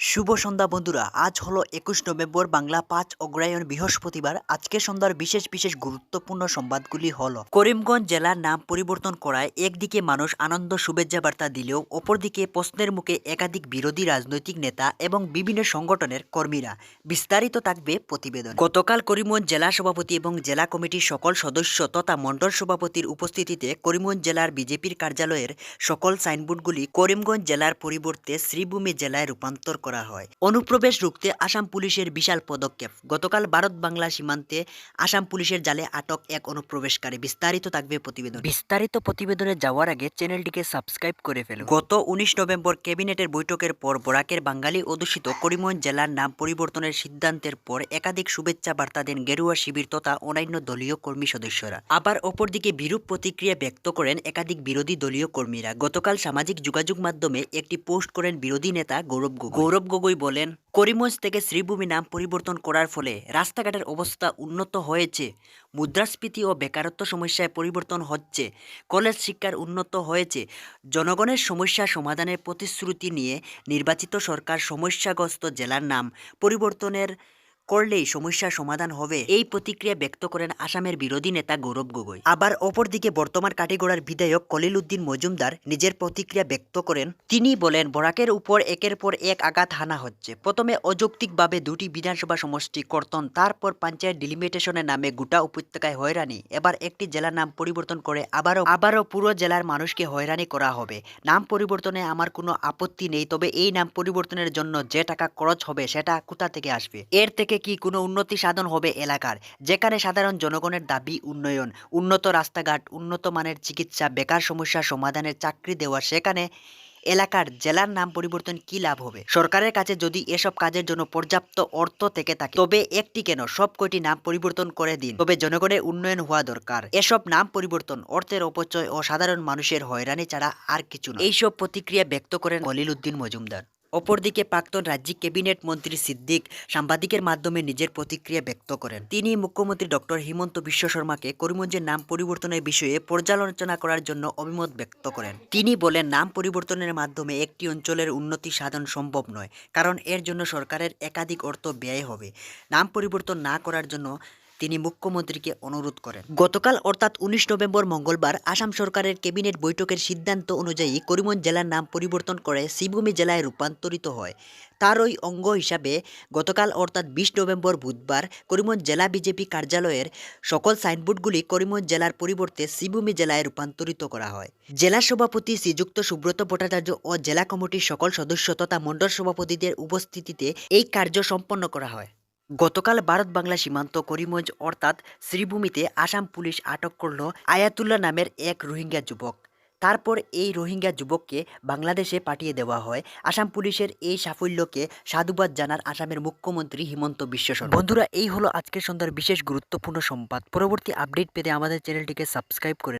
শুভ সন্ধ্যা, বন্ধুরা। আজ হলো একুশ নভেম্বর, বাংলা পাঁচ অগ্রায়ণ বৃহস্পতিবার। আজকে সন্ধ্যার বিশেষ বিশেষ গুরুত্বপূর্ণ সংবাদগুলি হল, করিমগঞ্জ জেলার নাম পরিবর্তন করায় একদিকে মানুষ আনন্দ, শুভেচ্ছা বার্তা দিলেও অপরদিকে প্রশ্নের মুখে একাধিক বিরোধী রাজনৈতিক নেতা এবং বিভিন্ন সংগঠনের কর্মীরা বিস্তারিত থাকবে প্রতিবেদন। গতকাল করিমগঞ্জ জেলা সভাপতি এবং জেলা কমিটির সকল সদস্য তথা মণ্ডল সভাপতির উপস্থিতিতে করিমগঞ্জ জেলার বিজেপির কার্যালয়ের সকল সাইনবোর্ডগুলি করিমগঞ্জ জেলার পরিবর্তে শ্রীভূমি জেলায় রূপান্তর করা হয়। অনুপ্রবেশ রুখতে আসাম পুলিশের বিশাল পদক্ষেপ। গতকাল ভারত বাংলা সীমান্তে আসাম পুলিশের জালে আটক এক অনুপ্রবেশকারী। বিস্তারিত থাকবে প্রতিবেদন। বিস্তারিত প্রতিবেদনে যাওয়ার আগে চ্যানেলটিকে সাবস্ক্রাইব করে ফেলুন। গত উনিশ নভেম্বর ক্যাবিনেটের বৈঠকের পর বরাকের বাঙালি অধ্যুষিত করিমগঞ্জ জেলার নাম পরিবর্তনের সিদ্ধান্তের পর একাধিক শুভেচ্ছা বার্তা দেন গেরুয়া শিবির তথা অন্যান্য দলীয় কর্মী সদস্যরা। আবার অপরদিকে বিরূপ প্রতিক্রিয়া ব্যক্ত করেন একাধিক বিরোধী দলীয় কর্মীরা। গতকাল সামাজিক যোগাযোগ মাধ্যমে একটি পোস্ট করেন বিরোধী নেতা গৌরব গগৈ। গৌরব গগৈ বলেন, করিমগঞ্জ থেকে শ্রীভূমি নাম পরিবর্তন করার ফলে রাস্তাঘাটের অবস্থা উন্নত হয়েছে। মুদ্রাস্ফীতি ও বেকারত্ব সমস্যায় পরিবর্তন হচ্ছে। কলেজ শিক্ষার উন্নত হয়েছে। জনগণের সমস্যা সমাধানের প্রতিশ্রুতি নিয়ে নির্বাচিত সরকার সমস্যাগ্রস্ত জেলার নাম পরিবর্তনের করলেই সমস্যার সমাধান হবে এই প্রতিক্রিয়া ব্যক্ত করেন আসামের বিরোধী নেতা গৌরব গগৈ। আবার অপরদিকে বর্তমান কাটিগড়ার বিধায়ক কলিল উদ্দিন মজুমদার নিজের প্রতিক্রিয়া ব্যক্ত করেন, তিনি বলেন, বরাকের উপর একের পর এক আঘাত হানা হচ্ছে। প্রথমে অযৌক্তিকভাবে দুটি বিধানসভা সমষ্টি কর্তন, তারপর পঞ্চায়েত ডিলিমিটেশনের নামে গোটা উপত্যকায় হয়রানি। এবার একটি জেলার নাম পরিবর্তন করে আবারও আবারও পুরো জেলার মানুষকে হয়রানি করা হবে। নাম পরিবর্তনে আমার কোনো আপত্তি নেই, তবে এই নাম পরিবর্তনের জন্য যে টাকা খরচ হবে সেটা কোথা থেকে আসবে? এর থেকে কি কোনো উন্নতি সাধন হবে এলাকার? যেখানে সাধারণ জনগণের দাবি উন্নয়ন, উন্নত রাস্তাঘাট, উন্নত মানের চিকিৎসা, বেকার সমস্যা সমাধানের চাকরি দেওয়া, সেখানে এলাকার জেলার নাম পরিবর্তন কি লাভ হবে? সরকারের কাছে যদি এসব কাজের জন্য পর্যাপ্ত অর্থ থেকে থাকে, তবে একটি কেন? সব কয়টি নাম পরিবর্তন করে দিন। তবে জনগণের উন্নয়ন হওয়া দরকার। এসব নাম পরিবর্তন অর্থের অপচয় ও সাধারণ মানুষের হয়রানি ছাড়া আর কিছু না এইসব প্রতিক্রিয়া ব্যক্ত করেন খলিল উদ্দিন মজুমদার। অপরদিকে প্রাক্তন রাজ্যিক ক্যাবিনেট মন্ত্রী সিদ্দিক সাংবাদিকের মাধ্যমে নিজের প্রতিক্রিয়া ব্যক্ত করেন। তিনি মুখ্যমন্ত্রী ডক্টর হিমন্ত বিশ্ব শর্মাকে করিমগঞ্জের নাম পরিবর্তনের বিষয়ে পর্যালোচনা করার জন্য অভিমত ব্যক্ত করেন। তিনি বলেন, নাম পরিবর্তনের মাধ্যমে একটি অঞ্চলের উন্নতি সাধন সম্ভব নয়, কারণ এর জন্য সরকারের একাধিক অর্থ ব্যয় হবে। নাম পরিবর্তন না করার জন্য তিনি মুখ্যমন্ত্রীকে অনুরোধ করেন। গতকাল অর্থাৎ উনিশ নভেম্বর মঙ্গলবার আসাম সরকারের ক্যাবিনেট বৈঠকের সিদ্ধান্ত অনুযায়ী করিমগঞ্জ জেলার নাম পরিবর্তন করে শ্রীভূমি জেলায় রূপান্তরিত হয়। তার ওই অঙ্গ হিসাবে গতকাল অর্থাৎ বিশ নভেম্বর বুধবার করিমগঞ্জ জেলা বিজেপি কার্যালয়ের সকল সাইনবোর্ডগুলি করিমগঞ্জ জেলার পরিবর্তে শ্রীভূমি জেলায় রূপান্তরিত করা হয়। জেলা সভাপতি শ্রীযুক্ত সুব্রত ভট্টাচার্য ও জেলা কমিটির সকল সদস্য তথা মণ্ডল সভাপতিদের উপস্থিতিতে এই কার্য সম্পন্ন করা হয়। গতকাল ভারত বাংলা সীমান্ত করিমগঞ্জ অর্থাৎ শ্রীভূমিতে আসাম পুলিশ আটক করল আয়াতুল্লাহ নামের এক রোহিঙ্গা যুবক। তারপর এই রোহিঙ্গা যুবককে বাংলাদেশে পাঠিয়ে দেওয়া হয়। আসাম পুলিশের এই সাফল্যকে সাধুবাদ জানার আসামের মুখ্যমন্ত্রী হিমন্ত বিশ্ব শর্মা। বন্ধুরা, এই হলো আজকের সন্ধ্যার বিশেষ গুরুত্বপূর্ণ সম্পাদ। পরবর্তী আপডেট পেতে আমাদের চ্যানেলটিকে সাবস্ক্রাইব করে